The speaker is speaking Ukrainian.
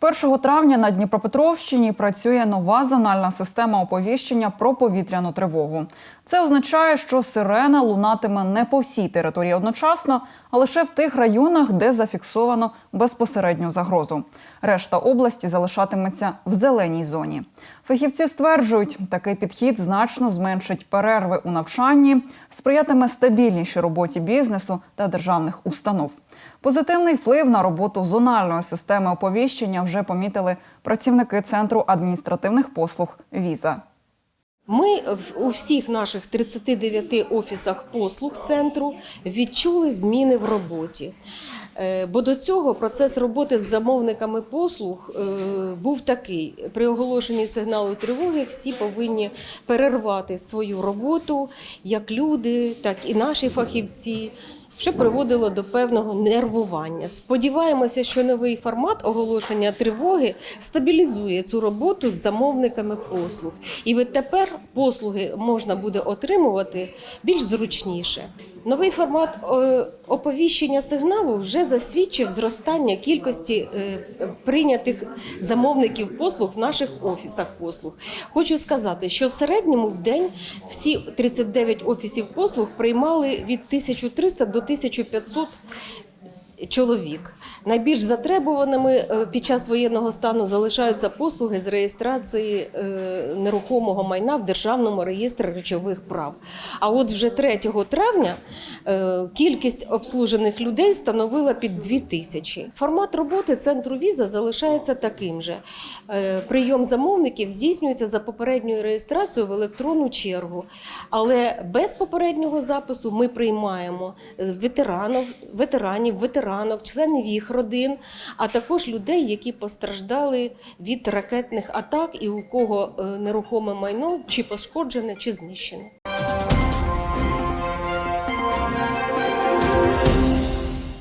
1 травня на Дніпропетровщині працює нова зональна система оповіщення про повітряну тривогу. Це означає, що сирена лунатиме не по всій території одночасно, а лише в тих районах, де зафіксовано безпосередню загрозу. Решта області залишатиметься в зеленій зоні. Фахівці стверджують, такий підхід значно зменшить перерви у навчанні, сприятиме стабільнішій роботі бізнесу та державних установ. Позитивний вплив на роботу зональної системи оповіщення вже помітили працівники центру адміністративних послуг Віза. Ми у всіх наших 39 офісах послуг центру відчули зміни в роботі. Е, Бо до цього процес роботи з замовниками послуг е, був такий: при оголошенні сигналу тривоги всі повинні перервати свою роботу, як люди, так і наші фахівці. Що приводило до певного нервування. Сподіваємося, що новий формат оголошення тривоги стабілізує цю роботу з замовниками послуг. І відтепер послуги можна буде отримувати більш зручніше. Новий формат е, оповіщення сигналу вже засвідчив зростання кількості е, прийнятих замовників послуг в наших офісах послуг. Хочу сказати, що в середньому в день всі 39 офісів послуг приймали від 1300 до 1500 чоловік. Найбільш затребуваними е, під час воєнного стану залишаються послуги з реєстрації е, нерухомого майна в Державному реєстрі речових прав. А от вже 3 травня е, кількість обслужених людей становила під 2 тисячі. Формат роботи центру віза залишається таким же. Прийом замовників здійснюється за попередньою реєстрацією в електронну чергу, але без попереднього запису ми приймаємо ветеранів, ветеранів, ветеранок, членів їх родин, а також людей, які постраждали від ракетних атак і у кого е, нерухоме майно чи пошкоджене, чи знищене.